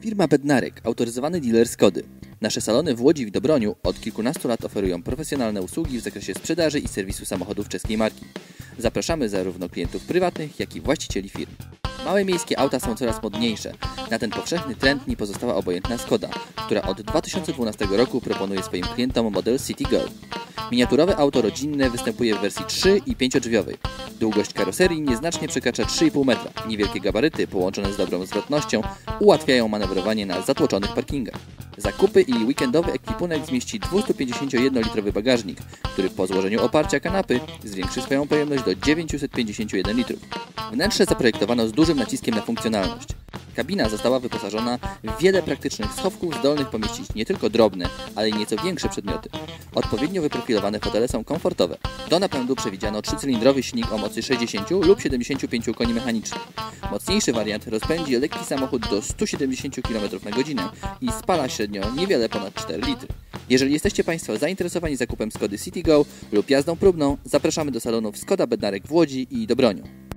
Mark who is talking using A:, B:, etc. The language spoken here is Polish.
A: Firma Bednarek, autoryzowany dealer Skody. Nasze salony w Łodzi i Dobroniu od kilkunastu lat oferują profesjonalne usługi w zakresie sprzedaży i serwisu samochodów czeskiej marki. Zapraszamy zarówno klientów prywatnych, jak i właścicieli firm. Małe miejskie auta są coraz modniejsze. Na ten powszechny trend nie pozostała obojętna Skoda, która od 2012 roku proponuje swoim klientom model City Go. Miniaturowe auto rodzinne występuje w wersji 3 i 5-drzwiowej. Długość karoserii nieznacznie przekracza 3,5 metra. Niewielkie gabaryty połączone z dobrą zwrotnością ułatwiają manewrowanie na zatłoczonych parkingach. Zakupy i weekendowy ekwipunek zmieści 251-litrowy bagażnik, który po złożeniu oparcia kanapy zwiększy swoją pojemność do 951 litrów. Wnętrze zaprojektowano z dużym naciskiem na funkcjonalność. Kabina została wyposażona w wiele praktycznych schowków zdolnych pomieścić nie tylko drobne, ale i nieco większe przedmioty. Odpowiednio wyprofilowane fotele są komfortowe. Do napędu przewidziano trzycylindrowy silnik o mocy 60 lub 75 koni mechanicznych. Mocniejszy wariant rozpędzi lekki samochód do 170 km na godzinę i spala średnio niewiele ponad 4 litry. Jeżeli jesteście Państwo zainteresowani zakupem Skody City Go lub jazdą próbną, zapraszamy do salonów Skoda Bednarek w Łodzi i Dobroniu.